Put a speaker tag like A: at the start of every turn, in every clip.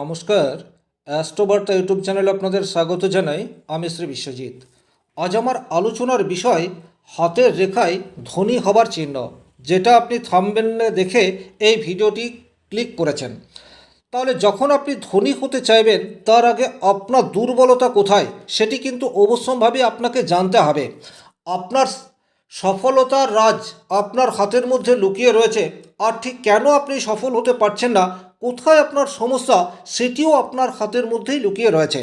A: নমস্কার। অ্যাস্ট্রোবার্তা ইউটিউব চ্যানেলে আপনাদের স্বাগত জানাই। আমি শ্রী বিশ্বজিৎ। আজ আমার আলোচনার বিষয় হাতের রেখায় ধনী হবার চিহ্ন, যেটা আপনি থামবেনে দেখে এই ভিডিওটি ক্লিক করেছেন। তাহলে যখন আপনি ধনী হতে চাইবেন, তার আগে আপনার দুর্বলতা কোথায়, সেটি কিন্তু অবশ্যম্ভাবী আপনাকে জানতে হবে। আপনার সফলতার রাজ আপনার হাতের মধ্যে লুকিয়ে রয়েছে, আর ঠিক কেন আপনি সফল হতে পারছেন না কোথায় আপনার সমস্যা সেটিও আপনার হাতের মধ্যেই লুকিয়ে রয়েছে।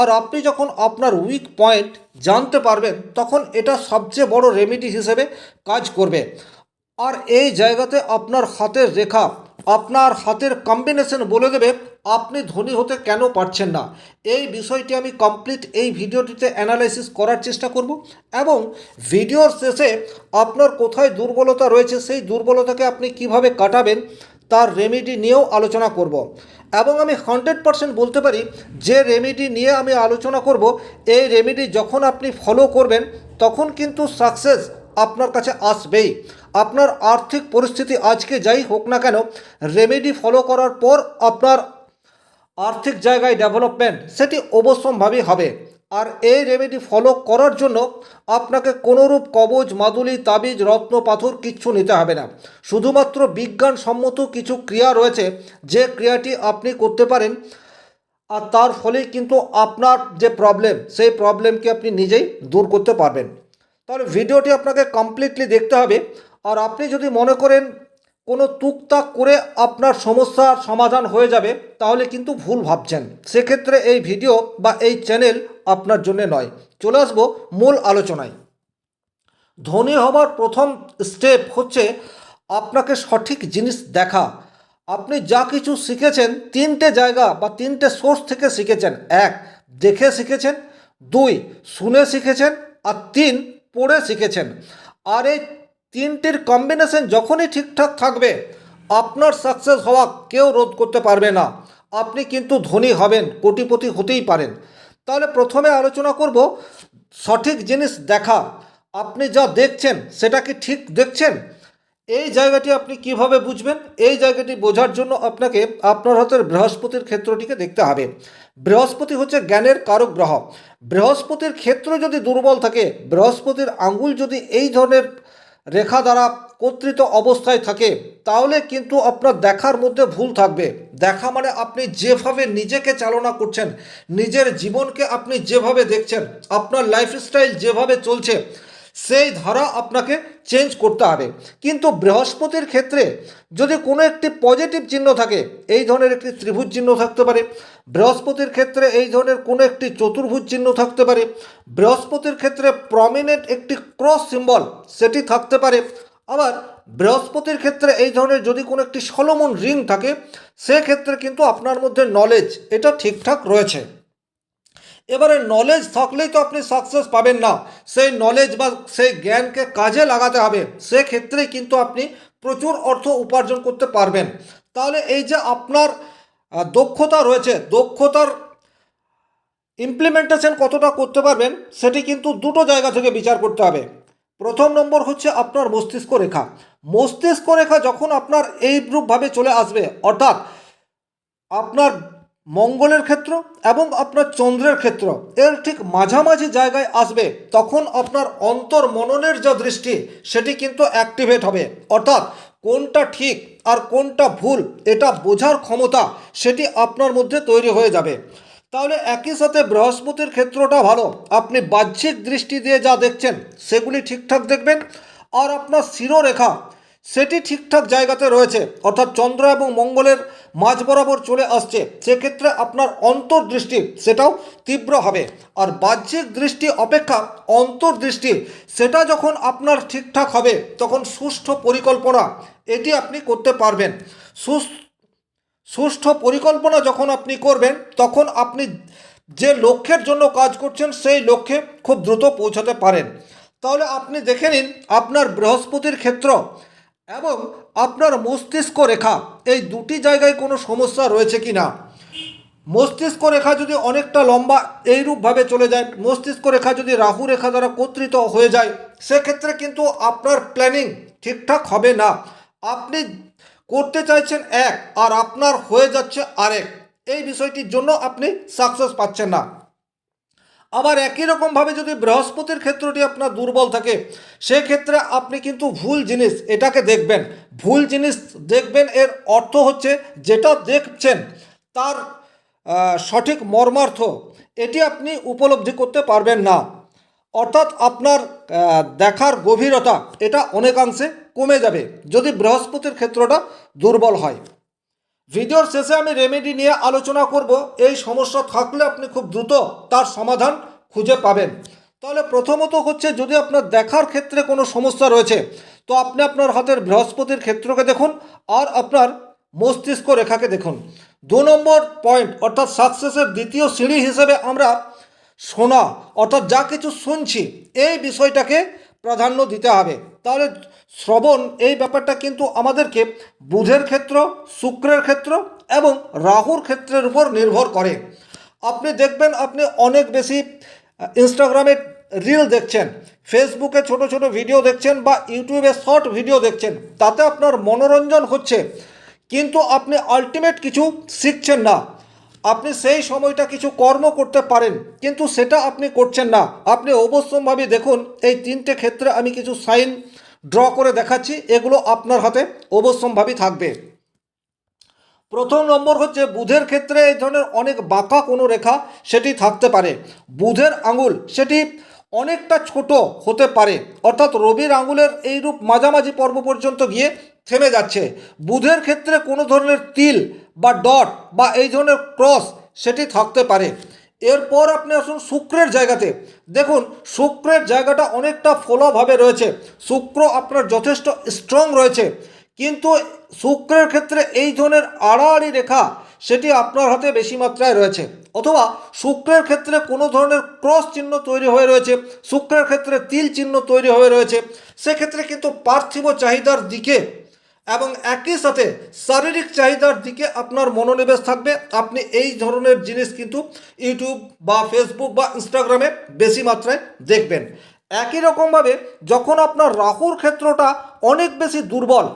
A: আর আপনি যখন আপনার উইক পয়েন্ট জানতে পারবেন, তখন এটা সবচেয়ে বড় রেমেডি হিসেবে কাজ করবে। আর এই জায়গাতে আপনার হাতের রেখা, আপনার হাতের কম্বিনেশন বলে দেবে, আপনি ধনী হতে কেন পারছেন না। এই বিষয়টি আমি কমপ্লিট এই ভিডিওটিতে অ্যানালাইসিস করার চেষ্টা করব এবং ভিডিওর শেষে আপনার কোথায় দুর্বলতা রয়েছে, সেই দুর্বলতাকে আপনি কীভাবে কাটাবেন তার রেমেডি নিয়েও আলোচনা করব। এবং আমি হান্ড্রেড পারসেন্ট বলতে পারি, যে রেমেডি নিয়ে আমি আলোচনা করব, এই রেমেডি যখন আপনি ফলো করবেন, তখন কিন্তু সাকসেস আপনার কাছে আসবেই। আপনার আর্থিক পরিস্থিতি আজকে যাই হোক না কেন রেমেডি ফলো করার পর আপনার আর্থিক জায়গায় ডেভেলপমেন্ট সেটি অবশ্যম্ভাবী হবে। আর এই রেমেডি ফলো করার জন্য আপনাকে কোনোরূপ কবজ, মাদুলি, তাবিজ, রত্ন, পাথর কিচ্ছু নিতে হবে না। শুধুমাত্র বিজ্ঞানসম্মত কিছু ক্রিয়া রয়েছে, যে ক্রিয়াটি আপনি করতে পারেন, আর তার ফলেই কিন্তু আপনার যে প্রবলেম সেই প্রবলেমকে আপনি নিজেই দূর করতে পারবেন। তাহলে ভিডিওটি আপনাকে কমপ্লিটলি দেখতে হবে, আর আপনি যদি মনে করেন কোনো তুকতাক করে আপনার সমস্যার সমাধান হয়ে যাবে, তাহলে কিন্তু ভুল ভাবছেন। সেক্ষেত্রে এই ভিডিও বা এই চ্যানেল আপনার জন্য নয়। চলে আসব মূল আলোচনায়। ধনী হবার প্রথম স্টেপ হচ্ছে আপনাকে সঠিক জিনিস দেখা। আপনি যা কিছু শিখেছেন, তিনটে জায়গা বা তিনটে সোর্স থেকে শিখেছেন। এক, দেখে শিখেছেন। দুই, শুনে শিখেছেন। আর তিন, পড়ে শিখেছেন। আর এই তিনটির কম্বিনেশন যখনই ঠিকঠাক থাকবে, আপনার সাকসেস হওয়া কেউ রোধ করতে পারবে না। আপনি কিন্তু ধনী হবেন, কোটিপতি হতেই পারেন। তাহলে প্রথমে আলোচনা করব সঠিক জিনিস দেখা। আপনি যা দেখছেন, সেটা কি ঠিক দেখছেন? এই জায়গাটি আপনি কীভাবে বুঝবেন? এই জায়গাটি বোঝার জন্য আপনাকে আপনার হাতের বৃহস্পতির ক্ষেত্রটিকে দেখতে হবে। বৃহস্পতি হচ্ছে জ্ঞানের কারক গ্রহ। বৃহস্পতির ক্ষেত্র যদি দুর্বল থাকে, বৃহস্পতির আঙ্গুল যদি এই ধরনের রেখা দ্বারা কর্তৃত অবস্থায় থাকে, তাহলে কিন্তু আপনার দেখার মধ্যে ভুল থাকবে। দেখা মানে আপনি যেভাবে নিজেকে চালনা করছেন, নিজের জীবনকে আপনি যেভাবে দেখছেন, আপনার লাইফস্টাইল যেভাবে চলছে সেই ধারা আপনাকে চেঞ্জ করতে হবে। কিন্তু বৃহস্পতির ক্ষেত্রে যদি কোনো একটি পজিটিভ চিহ্ন থাকে, এই ধরনের একটি ত্রিভুজ চিহ্ন থাকতে পারে। বৃহস্পতির ক্ষেত্রে এই ধরনের কোনো একটি চতুর্ভুজ চিহ্ন থাকতে পারে। বৃহস্পতির ক্ষেত্রে প্রমিনেন্ট একটি ক্রস সিম্বল সেটি থাকতে পারে। আবার বৃহস্পতির ক্ষেত্রে এই ধরনের যদি কোনো একটি সলমন রিং থাকে, সেক্ষেত্রে কিন্তু আপনার মধ্যে নলেজ এটা ঠিকঠাক রয়েছে। এবারে নলেজ থাকলেই তো আপনি সাকসেস পাবেন না। সেই নলেজ বা সেই জ্ঞানকে কাজে লাগাতে হবে। সেক্ষেত্রেই কিন্তু আপনি প্রচুর অর্থ উপার্জন করতে পারবেন। তাহলে এই যে আপনার দক্ষতা রয়েছে, দক্ষতার ইমপ্লিমেন্টেশন কতটা করতে পারবেন, সেটি কিন্তু দুটো জায়গা থেকে বিচার করতে হবে। প্রথম নম্বর হচ্ছে আপনার মস্তিষ্ক রেখা। মস্তিষ্ক রেখা যখন আপনার এই রূপভাবে চলে আসবে, অর্থাৎ আপনার মঙ্গলের ক্ষেত্র এবং আপনার চন্দ্রের ক্ষেত্র, এর ঠিক মাঝামাঝি জায়গায় আসবে, তখন আপনার অন্তর মননের যা দৃষ্টি, সেটি কিন্তু অ্যাক্টিভেট হবে। অর্থাৎ কোনটা ঠিক আর কোনটা ভুল, এটা বোঝার ক্ষমতা, সেটি আপনার মধ্যে তৈরি হয়ে যাবে। তাহলে একই সাথে বৃহস্পতির ক্ষেত্রটা ভালো। আপনি বাহ্যিক দৃষ্টি দিয়ে যা দেখছেন, সেগুলি ঠিকঠাক দেখবেন। আর আপনার শিরোরেখা সেটি ঠিকঠাক জায়গাতে রয়েছে, অর্থাৎ চন্দ্র এবং মঙ্গলের মাঝ বরাবর চলে আসছে, সেক্ষেত্রে আপনার অন্তর্দৃষ্টি সেটাও তীব্র হবে। আর বাহ্যিক দৃষ্টি অপেক্ষা অন্তর্দৃষ্টি, সেটা যখন আপনার ঠিকঠাক হবে, তখন সুষ্ঠু পরিকল্পনা এটি আপনি করতে পারবেন। সুস্থ সুষ্ঠু পরিকল্পনা যখন আপনি করবেন, তখন আপনি যে লক্ষ্যের জন্য কাজ করছেন, সেই লক্ষ্যে খুব দ্রুত পৌঁছাতে পারেন। তাহলে আপনি দেখে নিন, আপনার বৃহস্পতির ক্ষেত্র এবং আপনার মস্তিষ্ক রেখা, এই দুটি জায়গায় কোনো সমস্যা রয়েছে কি না? মস্তিষ্ক রেখা যদি অনেকটা লম্বা, এইরূপভাবে চলে যায়। মস্তিষ্ক রেখা যদি রাহু রেখা দ্বারা কর্তৃত হয়ে যায়, সেক্ষেত্রে কিন্তু আপনার প্ল্যানিং ঠিকঠাক হবে না। আপনি করতে চাইছেন এক, আর আপনার হয়ে যাচ্ছে আরেক। এই বিষয়টির জন্য আপনি সাকসেস পাচ্ছেন না। আবার একই রকমভাবে যদি বৃহস্পতির ক্ষেত্রটি আপনার দুর্বল থাকে, সেক্ষেত্রে আপনি কিন্তু ভুল জিনিস এটাকে দেখবেন। ভুল জিনিস দেখবেন এর অর্থ হচ্ছে যেটা দেখছেন তার সঠিক মর্মার্থ, এটি আপনি উপলব্ধি করতে পারবেন না। অর্থাৎ আপনার দেখার গভীরতা এটা অনেকাংশে কমে যাবে যদি বৃহস্পতির ক্ষেত্রটা দুর্বল হয়। ভিডিওর শেষে আমি রেমেডি নিয়ে আলোচনা করব। এই সমস্যা থাকলে আপনি খুব দ্রুত তার সমাধান খুঁজে পাবেন। তাহলে প্রথমত হচ্ছে যদি আপনার দেখার ক্ষেত্রে কোনো সমস্যা রয়েছে, তো আপনি আপনার হাতের বৃহস্পতির ক্ষেত্রকে দেখুন আর আপনার মস্তিষ্ক রেখাকে দেখুন। দু নম্বর পয়েন্ট অর্থাৎ সাকসেসের দ্বিতীয় সিঁড়ি হিসেবে আমরা শোনা অর্থাৎ যা কিছু শুনছি, এই বিষয়টাকে প্রাধান্য দিতে হবে। তাহলে শ্রবণ এই ব্যাপারটা কিন্তু আমাদেরকে বুধের ক্ষেত্র, শুক্রের ক্ষেত্র এবং রাহুর ক্ষেত্রের উপর নির্ভর করে। আপনি দেখবেন আপনি অনেক বেশি ইনস্টাগ্রামে রিল দেখছেন ফেসবুকে ছোট ছোট ভিডিও দেখছেন বা ইউটিউবে শর্ট ভিডিও দেখছেন, তাতে আপনার মনোরঞ্জন হচ্ছে। কিন্তু আপনি আলটিমেট কিছু শিখছেন না। আপনি সেই সময়টা কিছু কর্ম করতে পারেন, কিন্তু সেটা আপনি করছেন না। আপনি অবশ্যমভাবে দেখুন, এই তিনটে ক্ষেত্রে আমি কিছু সাইন ড্র করে দেখাচ্ছি, এগুলো আপনার হাতে অবশ্যম্ভাবী থাকবে। প্রথম নম্বর হচ্ছে, বুধের ক্ষেত্রে এই ধরনের অনেক বাঁকা কোনো রেখা সেটি থাকতে পারে। বুধের আঙুল, সেটি অনেকটা ছোট হতে পারে। অর্থাৎ রবির আঙুলের এই রূপ মাঝামাঝি পর্ব পর্যন্ত গিয়ে থেমে যাচ্ছে। বুধের ক্ষেত্রে কোনো ধরনের তিল বা ডট বা এই ধরনের ক্রস সেটি থাকতে পারে। এরপর আপনি আসুন শুক্রের জায়গাতে। দেখুন, শুক্রের জায়গাটা অনেকটা ফোলাভাবে রয়েছে। শুক্র আপনার যথেষ্ট স্ট্রং রয়েছে। কিন্তু শুক্রের ক্ষেত্রে এই ধরনের আড়াআড়ি রেখা সেটি আপনার হাতে বেশি মাত্রায় রয়েছে। অথবা শুক্রের ক্ষেত্রে কোনো ধরনের ক্রস চিহ্ন তৈরি হয়ে রয়েছে, শুক্রের ক্ষেত্রে তিল চিহ্ন তৈরি হয়ে রয়েছে। সেক্ষেত্রে কিন্তু পার্থিব চাহিদার দিকে এবং একই সাথে শারীরিক চাহিদার দিকে আপনার মনোনিবেশ থাকবে। আপনি এই ধরনের জিনিস কিন্তু ইউটিউব বা ফেসবুক বা ইনস্টাগ্রামে বেশি মাত্রায় দেখবেন। একই রকমভাবে যখন আপনার রাহুর ক্ষেত্রটা অনেক বেশি দুর্বল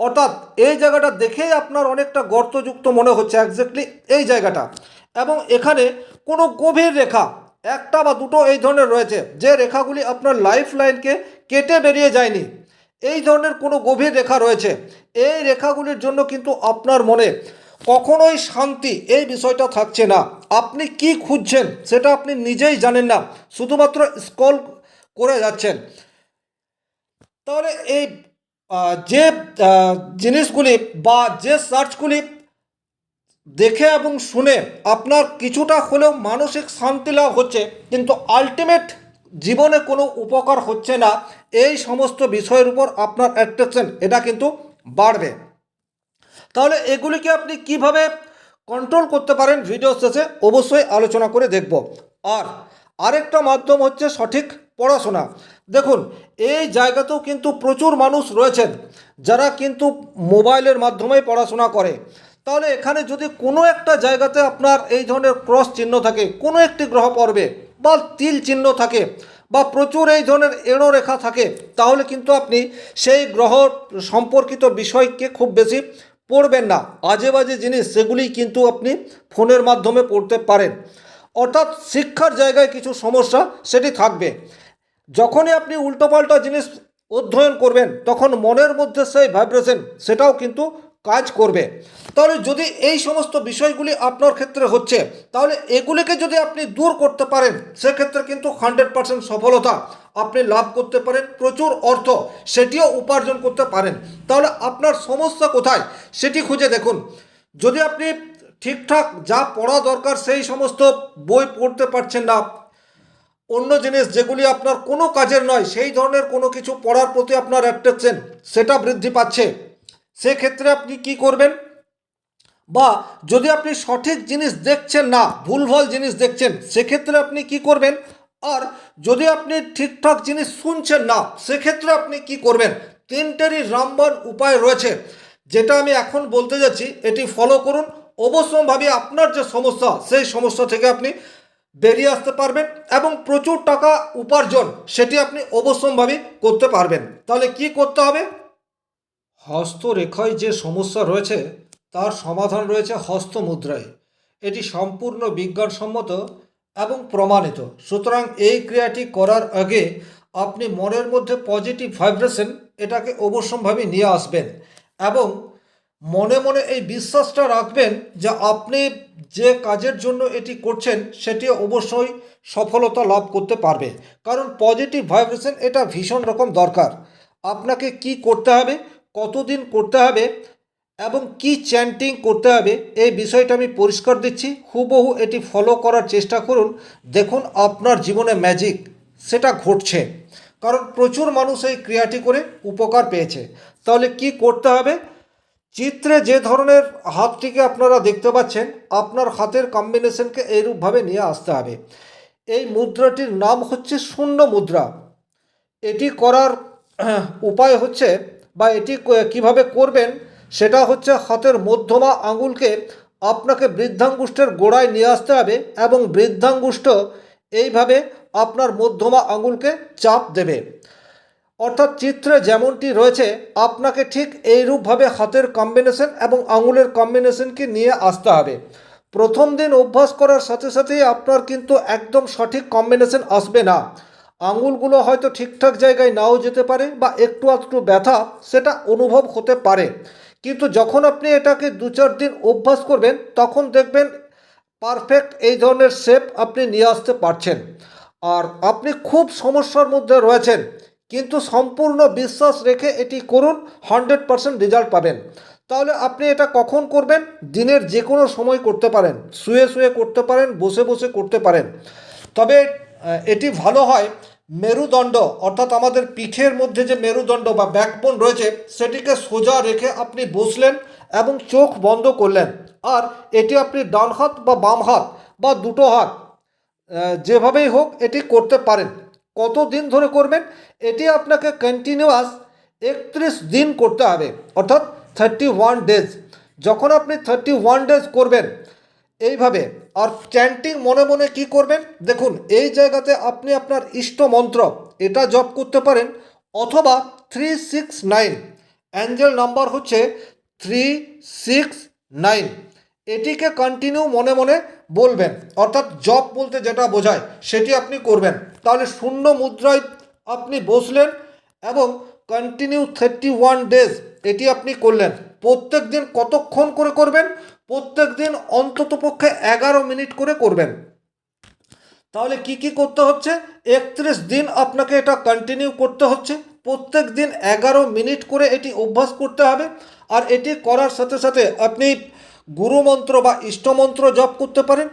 A: অর্থাৎ এই জায়গাটা দেখেই আপনার অনেকটা গর্তযুক্ত মনে হচ্ছে একজ্যাক্টলি এই জায়গাটা। এবং এখানে কোনো গভীর রেখা, একটা বা দুটো এই ধরনের রয়েছে, যে রেখাগুলি আপনার লাইফ লাইনকে কেটে বেরিয়ে যায়নি। এই ধরনের কোনো গভীর রেখা রয়েছে। এই রেখাগুলির জন্য কিন্তু আপনার মনে কখনোই শান্তি এই বিষয়টা থাকছে না। আপনি কি খুঁজছেন সেটা আপনি নিজেই জানেন না, শুধুমাত্র স্কল করে যাচ্ছেন। তাহলে এই যে জিনিসগুলি বা যে সার্চগুলি দেখে এবং শুনে আপনার কিছুটা হলেও মানসিক শান্তি লাভ হচ্ছে, কিন্তু আলটিমেট জীবনে কোনো উপকার হচ্ছে না, এই সমস্ত বিষয়ের উপর আপনার অ্যাট্রাকশন এটা কিন্তু বাড়বে। তাহলে এগুলিকে আপনি কীভাবে কন্ট্রোল করতে পারেন? ভিডিও শেষে অবশ্যই আলোচনা করে দেখব। আর আরেকটা মাধ্যম হচ্ছে সঠিক পড়াশোনা। দেখুন, এই জায়গাতেও কিন্তু প্রচুর মানুষ রয়েছেন যারা কিন্তু মোবাইলের মাধ্যমে পড়াশোনা করে। তাহলে এখানে যদি কোনো একটা জায়গাতে আপনার এই ধরনের ক্রস চিহ্ন থাকে, কোনো একটি গ্রহ পর্বে বা তিল চিহ্ন থাকে বা প্রচুর এই ধরনের এড়ো রেখা থাকে, তাহলে কিন্তু আপনি সেই গ্রহ সম্পর্কিত বিষয়কে খুব বেশি পড়বেন না। আজে বাজে জিনিস সেগুলি কিন্তু আপনি ফোনের মাধ্যমে পড়তে পারেন। অর্থাৎ শিক্ষার জায়গায় কিছু সমস্যা সেটি থাকবে। যখনই আপনি উল্টোপাল্টা জিনিস অধ্যয়ন করবেন, তখন মনের মধ্যে সেই ভাইব্রেশন সেটাও কিন্তু কাজ করবে। তাহলে যদি এই সমস্ত বিষয়গুলি আপনার ক্ষেত্রে হচ্ছে, তাহলে এগুলিকে যদি আপনি দূর করতে পারেন, সেক্ষেত্রে কিন্তু হান্ড্রেড পার্সেন্ট সফলতা আপনি লাভ করতে পারেন, প্রচুর অর্থ সেটিও উপার্জন করতে পারেন। তাহলে আপনার সমস্যা কোথায় সেটি খুঁজে দেখুন। যদি আপনি ঠিকঠাক যা পড়া দরকার সেই সমস্ত বই পড়তে পারছেন না অন্য জিনিস যেগুলি আপনার কোনো কাজের নয়, সেই ধরনের কোনো কিছু পড়ার প্রতি আপনার অ্যাট্রাকশন সেটা বৃদ্ধি পাচ্ছে। সেক্ষেত্রে আপনি কি করবেন? বা যদি আপনি সঠিক জিনিস দেখছেন না, ভুলভাল জিনিস দেখছেন, সেক্ষেত্রে আপনি কি করবেন? আর যদি আপনি ঠিকঠাক জিনিস শুনছেন না, সেক্ষেত্রে আপনি কি করবেন? তিনটেরই রামবান উপায় রয়েছে। যেটা আমি এখন বলতে যাচ্ছি, এটি ফলো করুন। অবশ্যভাবে আপনার যে সমস্যা, সেই সমস্যা থেকে আপনি বেরিয়ে আসতে পারবেন এবং প্রচুর টাকা উপার্জন সেটি আপনি অবশ্যম্ভাবী করতে পারবেন। তাহলে কি করতে হবে? হস্তরেখায় যে সমস্যা রয়েছে, তার সমাধান রয়েছে হস্তমুদ্রায়। এটি সম্পূর্ণ বিজ্ঞানসম্মত এবং প্রমাণিত। সুতরাং এই ক্রিয়াটি করার আগে আপনি মনের মধ্যে পজিটিভ ভাইব্রেশন এটাকে অবশ্যম্ভাবী নিয়ে আসবেন এবং মনে মনে এই বিশ্বাসটা রাখবেন যে আপনি যে কাজের জন্য এটি করছেন, সেটি অবশ্যই সফলতা লাভ করতে পারবে। কারণ পজিটিভ ভাইব্রেশন এটা ভীষণ রকম দরকার। আপনাকে কি করতে হবে, কতদিন করতে হবে এবং কি চ্যান্টিং করতে হবে, এই বিষয়টা আমি পরিষ্কার দিচ্ছি। হুবহু এটি ফলো করার চেষ্টা করুন। দেখুন আপনার জীবনে ম্যাজিক সেটা ঘটছে। কারণ প্রচুর মানুষ এই ক্রিয়াটি করে উপকার পেয়েছে। তাহলে কি করতে হবে? চিত্রে যে ধরনের হাতটিকে আপনারা দেখতে পাচ্ছেন, আপনার হাতের কম্বিনেশনকে এইরূপভাবে নিয়ে আসতে হবে। এই মুদ্রাটির নাম হচ্ছে শূন্য মুদ্রা। এটি করার উপায় হচ্ছে বা এটি কীভাবে করবেন, সেটা হচ্ছে হাতের মধ্যমা আঙুলকে আপনাকে বৃদ্ধাঙ্গুষ্ঠের গোড়ায় নিয়ে আসতে হবে এবং বৃদ্ধাঙ্গুষ্ঠ এইভাবে আপনার মধ্যমা আঙুলকে চাপ দেবে। অর্থাৎ চিত্রে যেমনটি রয়েছে, আপনাকে ঠিক এইরূপভাবে হাতের কম্বিনেশন এবং আঙুলের কম্বিনেশনকে নিয়ে আসতে হবে। প্রথম দিন অভ্যাস করার সাথে সাথেই আপনার কিন্তু একদম সঠিক কম্বিনেশন আসবে না। আঙুলগুলো হয়তো ঠিকঠাক জায়গায় নাও যেতে পারে বা একটু আধটু ব্যথা, সেটা অনুভব হতে পারে। কিন্তু যখন আপনি এটাকে দু চার দিন অভ্যাস করবেন, তখন দেখবেন পারফেক্ট এই ধরনের শেপ আপনি নিয়ে আসতে পারছেন। আর আপনি খুব সমস্যার মধ্যে রয়েছেন। কিন্তু সম্পূর্ণ বিশ্বাস রেখে এটি করুন, হান্ড্রেড পারসেন্ট রেজাল্ট পাবেন। তাহলে আপনি এটা কখন করবেন? দিনের যে কোনো সময় করতে পারেন। শুয়ে শুয়ে করতে পারেন, বসে বসে করতে পারেন। তবে এটি ভালো হয় মেরুদণ্ড, অর্থাৎ আমাদের পিঠের মধ্যে যে মেরুদণ্ড বা ব্যাকবোন রয়েছে, সেটিকে সোজা রেখে আপনি বসলেন এবং চোখ বন্ধ করলেন। আর এটি আপনি ডান হাত বা বাম হাত বা দুটো হাত যেভাবেই হোক এটি করতে পারেন। কত দিন ধরে করবেন? এটি আপনাকে কন্টিনিউয়াস একত্রিশ দিন করতে হবে। অর্থাৎ থার্টি ওয়ান ডেজ যখন আপনি থার্টি ওয়ান ডেজ করবেন, এইভাবে আর চ্যান্টিং মনে মনে কি করবেন? দেখুন, এই জায়গাতে আপনি আপনার ইষ্ট মন্ত্র, এটা জপ করতে পারেন, অথবা three six nine angel number হচ্ছে থ্রি সিক্স নাইন এটিকে কন্টিনিউ মনে মনে বলবেন। অর্থাৎ জব বলতে যেটা বোঝায়, সেটি আপনি করবেন। তাহলে শূন্য মুদ্রায় আপনি বসলেন এবং কন্টিনিউ থার্টি ওয়ান ডেজ এটি আপনি করলেন। প্রত্যেক দিন কতক্ষণ করে করবেন? প্রত্যেক দিন অন্ততপক্ষে এগারো মিনিট করে করবেন। তাহলে কি কি করতে হচ্ছে? একত্রিশ দিন আপনাকে এটা কন্টিনিউ করতে হচ্ছে। প্রত্যেক দিন এগারো মিনিট করে এটি অভ্যাস করতে হবে। আর এটি করার সাথে সাথে আপনি গুরুমন্ত্র বা ইষ্টমন্ত্র জপ করতে পারেন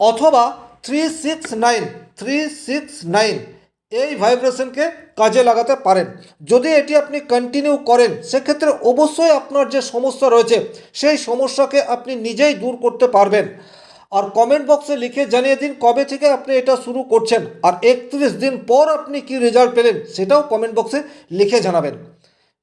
A: অথবা three six nine three six nine এই ভাইব্রেশনকে কাজে লাগাতে পারেন। যদি এটি আপনি কন্টিনিউ করেন, সেক্ষেত্রে অবশ্যই আপনার যে সমস্যা রয়েছে, সেই সমস্যাকে আপনি নিজেই দূর করতে পারবেন। আর কমেন্ট বক্সে লিখে জানিয়ে দিন কবে থেকে আপনি এটা শুরু করছেন। আর একত্রিশ দিন পর আপনি কি রেজাল্ট পেলেন, সেটাও কমেন্ট বক্সে লিখে জানাবেন।